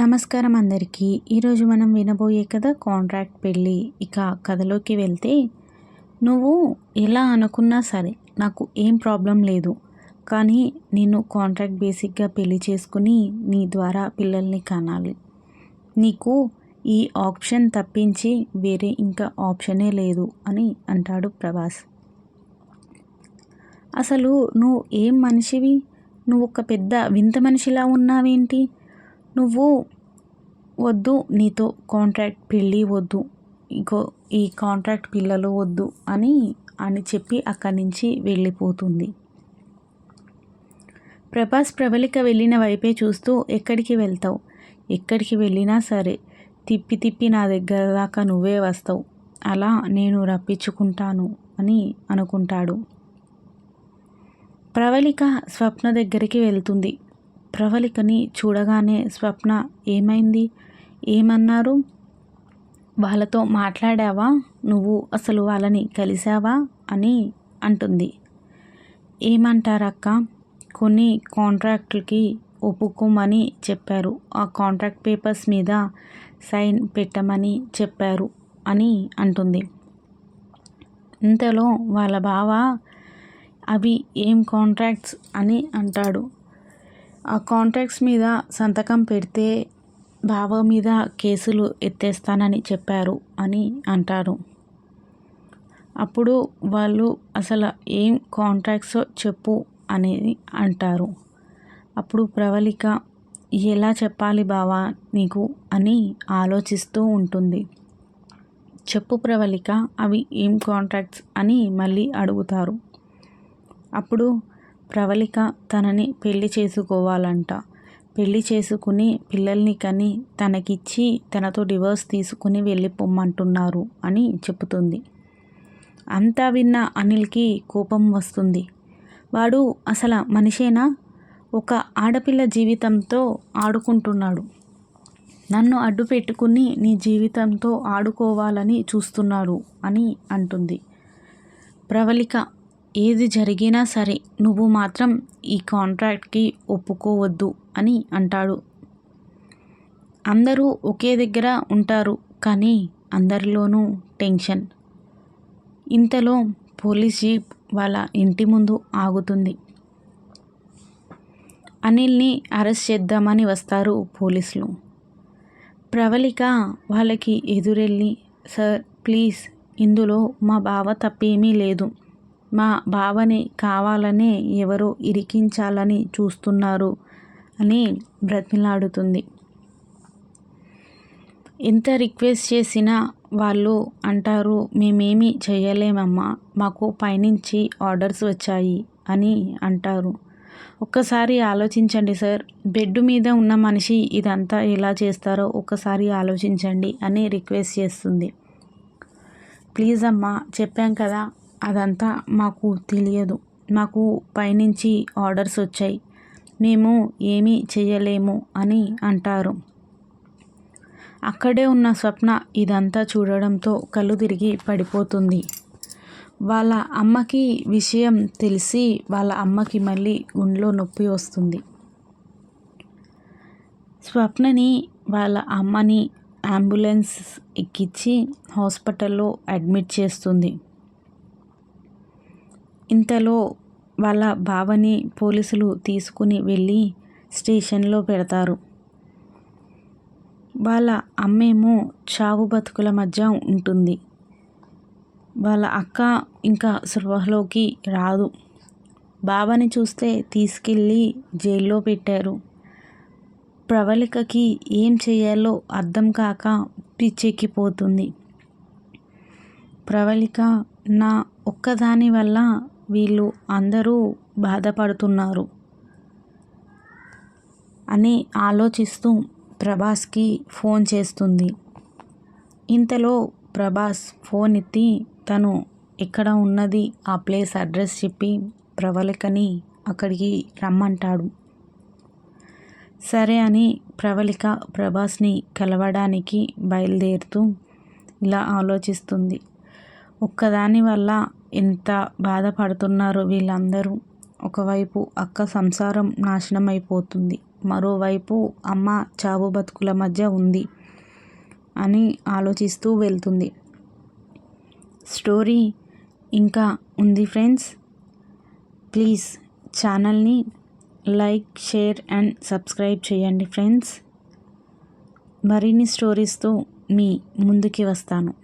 నమస్కారం అందరికీ. ఈరోజు మనం వినబోయే కథ కాంట్రాక్ట్ పెళ్ళి. ఇక కథలోకి వెళ్తే నువ్వు ఎలా అనుకున్నా సరే నాకు ఏం ప్రాబ్లం లేదు. కానీ నేను కాంట్రాక్ట్ బేసిక్గా పెళ్ళి చేసుకుని నీ ద్వారా పిల్లల్ని కనాలి. నీకు ఈ ఆప్షన్ తప్పించి వేరే ఇంకా ఆప్షనే లేదు అని అంటాడు ప్రభాస్. అసలు నువ్వు ఏం మనిషివి? నువ్వు ఒక పెద్ద వింత మనిషిలా ఉన్నావేంటి? నువ్వు వద్దు నీతో కాంట్రాక్ట్ పెళ్ళి వద్దు ఇంకో ఈ కాంట్రాక్ట్ పిల్లలు వద్దు అని అని చెప్పి అక్కడి నుంచి వెళ్ళిపోతుంది. ప్రభాస్ ప్రబలిక వెళ్ళిన వైపే చూస్తూ ఎక్కడికి వెళ్తావు? ఎక్కడికి వెళ్ళినా సరే తిప్పి తిప్పి నా దగ్గర దాకా నువ్వే వస్తావు. అలా నేను రప్పించుకుంటాను అని అనుకుంటాడు. ప్రవళిక స్వప్న దగ్గరికి వెళ్తుంది. ప్రవళికని చూడగానే స్వప్న ఏమైంది? ఏమన్నారు? వాళ్ళతో మాట్లాడావా? నువ్వు అసలు వాళ్ళని కలిసావా అని అంటుంది. ఏమంటారక్క? కొన్ని కాంట్రాక్ట్లకి ఒప్పుకోమని చెప్పారు. ఆ కాంట్రాక్ట్ పేపర్స్ మీద సైన్ పెట్టమని చెప్పారు అని అంటుంది. ఇంతలో వాళ్ళ బావ అవి ఏం కాంట్రాక్ట్స్? అని అంటాడు. ఆ కాంట్రాక్ట్స్ మీద సంతకం పెడితే బావ మీద కేసులు ఎత్తేస్తానని చెప్పారు అని అంటారు. అప్పుడు వాళ్ళు అసలు ఏం కాంట్రాక్ట్సో చెప్పు అనేది అంటారు. అప్పుడు ప్రవళిక ఎలా చెప్పాలి బావా నీకు? అని ఆలోచిస్తూ ఉంటుంది. చెప్పు ప్రవళిక అవి ఏం కాంట్రాక్ట్స్ అని మళ్ళీ అడుగుతారు. అప్పుడు ప్రవళిక తనని పెళ్ళి చేసుకోవాలంట. పెళ్ళి చేసుకుని పిల్లల్ని కని తనకిచ్చి తనతో డివోర్స్ తీసుకుని వెళ్ళిపోమ్మంటున్నారు అని చెబుతుంది. అంతా విన్న అనిల్కి కోపం వస్తుంది. వాడు అసలు మనిషేనా? ఒక ఆడపిల్ల జీవితంతో ఆడుకుంటున్నాడు. నన్ను అడ్డు పెట్టుకుని నీ జీవితంతో ఆడుకోవాలని చూస్తున్నాడు అని అంటుంది. ప్రవళిక ఏది జరిగినా సరే నువ్వు మాత్రం ఈ కాంట్రాక్ట్కి ఒప్పుకోవద్దు అని అంటాడు. అందరూ ఒకే దగ్గర ఉంటారు కానీ అందరిలోనూ టెన్షన్. ఇంతలో పోలీస్ జీప్ వాళ్ళ ఇంటి ముందు ఆగుతుంది. అనిల్ని అరెస్ట్ చేద్దామని వస్తారు పోలీసులు. ప్రవళిక వాళ్ళకి ఎదురెళ్ళి సార్ ప్లీజ్ ఇందులో మా బావ తప్పేమీ లేదు. మా బావని కావాలనే ఎవరో ఇరికించాలని చూస్తున్నారు అని బ్రతిమిలాడుతుంది. ఎంత రిక్వెస్ట్ చేసినా వాళ్ళు అంటారు మేమేమి చేయలేమమ్మా మాకు పైనుంచి ఆర్డర్స్ వచ్చాయి అని అంటారు. ఒక్కసారి ఆలోచించండి సార్ బెడ్ మీద ఉన్న మనిషి ఇదంతా ఎలా చేస్తారో ఒక్కసారి ఆలోచించండి అని రిక్వెస్ట్ చేస్తుంది. ప్లీజ్ అమ్మా చెప్పాం కదా అదంతా మాకు తెలియదు. మాకు పైనుంచి ఆర్డర్స్ వచ్చాయి. మేము ఏమీ చేయలేము అని అంటారు. అక్కడే ఉన్న స్వప్న ఇదంతా చూడడంతో కళ్ళు తిరిగి పడిపోతుంది. వాళ్ళ అమ్మకి విషయం తెలిసి వాళ్ళ అమ్మకి మళ్ళీ గుండెలో నొప్పి వస్తుంది. స్వప్నని వాళ్ళ అమ్మని అంబులెన్స్ ఎక్కించి హాస్పిటల్లో అడ్మిట్ చేస్తుంది. ఇంతలో వాళ్ళ బావని పోలీసులు తీసుకుని వెళ్ళి స్టేషన్లో పెడతారు. వాళ్ళ అమ్మేమో చావు బతుకుల మధ్య ఉంటుంది. వాళ్ళ అక్క ఇంకా సృహలోకి రాదు. బావని చూస్తే తీసుకెళ్ళి జైల్లో పెట్టారు. ప్రవళికకి ఏం చేయాలో అర్థం కాక పిచ్చెక్కిపోతుంది. ప్రవళిక నా ఒక్కదాని వల్ల వీళ్ళు అందరూ బాధపడుతున్నారు అని ఆలోచిస్తూ ప్రభాస్కి ఫోన్ చేస్తుంది. ఇంతలో ప్రభాస్ ఫోన్ ఎత్తి తను ఎక్కడ ఉన్నది ఆ ప్లేస్ అడ్రస్ చెప్పి ప్రవళికని అక్కడికి రమ్మంటాడు. సరే అని ప్రవళిక ప్రభాస్ని కలవడానికి బయలుదేరుతూ ఇలా ఆలోచిస్తుంది. ఒక్కదాని వల్ల ఎంత బాధపడుతున్నారో వీళ్ళందరూ? ఒకవైపు అక్క సంసారం నాశనం అయిపోతుంది మరోవైపు అమ్మ చావు బతుకుల మధ్య ఉంది అని ఆలోచిస్తూ వెళ్తుంది. స్టోరీ ఇంకా ఉంది ఫ్రెండ్స్. ప్లీజ్ ఛానల్ని లైక్ షేర్ అండ్ సబ్స్క్రైబ్ చేయండి ఫ్రెండ్స్. మరిన్ని స్టోరీస్తో మీ ముందుకి వస్తాను.